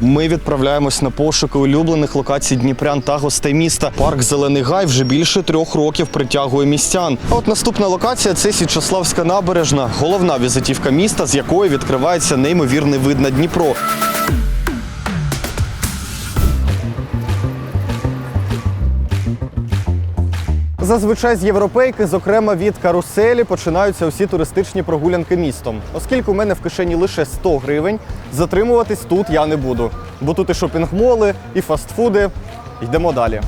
Ми відправляємось на пошуки улюблених локацій Дніпрян та гостей міста. Парк Зелений Гай вже більше трьох років притягує містян. А от наступна локація це Січославська набережна, головна візитівка міста, з якої відкривається неймовірний вид на Дніпро. Зазвичай з європейки, зокрема від каруселі, починаються усі туристичні прогулянки містом. Оскільки у мене в кишені лише 100 гривень, затримуватись тут я не буду. Бо тут і шопінг-моли, і фастфуди. Йдемо далі.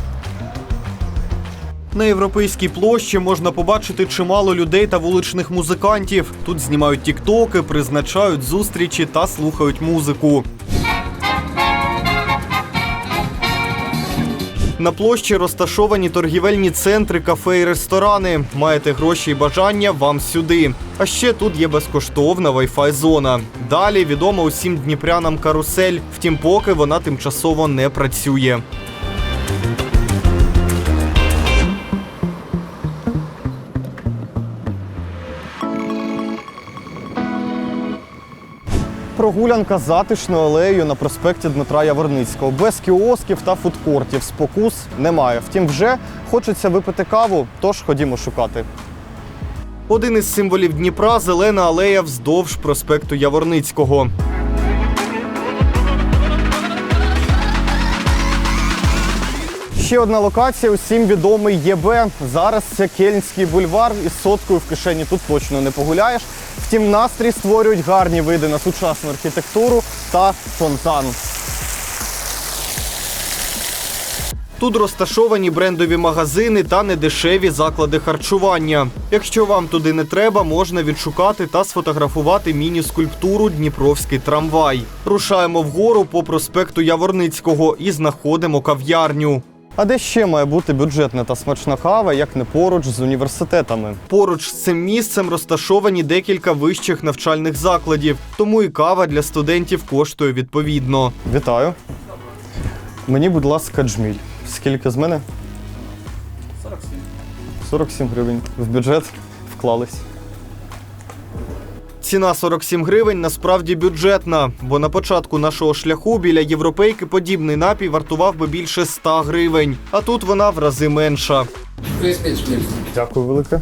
На європейській площі можна побачити чимало людей та вуличних музикантів. Тут знімають тіктоки, призначають зустрічі та слухають музику. На площі розташовані торгівельні центри, кафе і ресторани. Маєте гроші і бажання вам сюди. А ще тут є безкоштовна Wi-Fi зона. Далі відома усім дніпрянам карусель. Втім, поки вона тимчасово не працює. Прогулянка затишною алеєю на проспекті Дмитра Яворницького. Без кіосків та фудкортів спокус немає. Втім, вже хочеться випити каву, тож ходімо шукати. Один із символів Дніпра зелена алея вздовж проспекту Яворницького. Ще одна локація усім відомий ЄБ. Зараз це Кельнський бульвар із соткою в кишені тут точно не погуляєш. Втім, настрій створюють гарні види на сучасну архітектуру та фонтан. Тут розташовані брендові магазини та недешеві заклади харчування. Якщо вам туди не треба, можна відшукати та сфотографувати міні-скульптуру Дніпровський трамвай. Рушаємо вгору по проспекту Яворницького і знаходимо кав'ярню. А де ще має бути бюджетна та смачна кава, як не поруч з університетами? Поруч з цим місцем розташовані декілька вищих навчальних закладів, тому і кава для студентів коштує відповідно. Вітаю. Мені, будь ласка, джміль. Скільки з мене? 47. 47 гривень. В бюджет вклались. Ціна 47 гривень насправді бюджетна, бо на початку нашого шляху біля європейки подібний напій вартував би більше 100 гривень, а тут вона в рази менша. Дякую велике.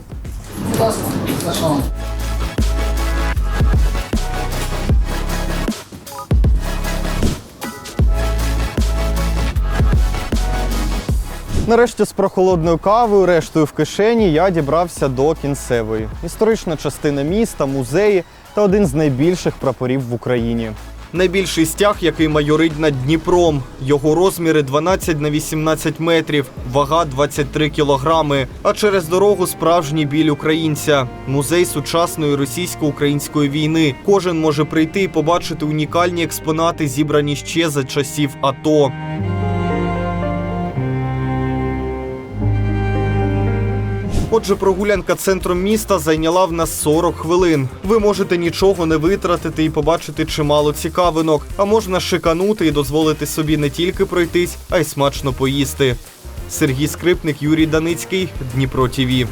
Нарешті з прохолодною кавою, рештою в кишені, я дібрався до кінцевої. Історична частина міста, музеї та один з найбільших прапорів в Україні. Найбільший стяг, який майорить над Дніпром. Його розміри 12 на 18 метрів, вага 23 кілограми. А через дорогу справжній біль українця. Музей сучасної російсько-української війни. Кожен може прийти і побачити унікальні експонати, зібрані ще за часів АТО. Отже, прогулянка центром міста зайняла в нас 40 хвилин. Ви можете нічого не витратити і побачити чимало цікавинок, а можна шиканути і дозволити собі не тільки пройтись, а й смачно поїсти. Сергій Скрипник, Юрій Даницький, Дніпро ТІВІ.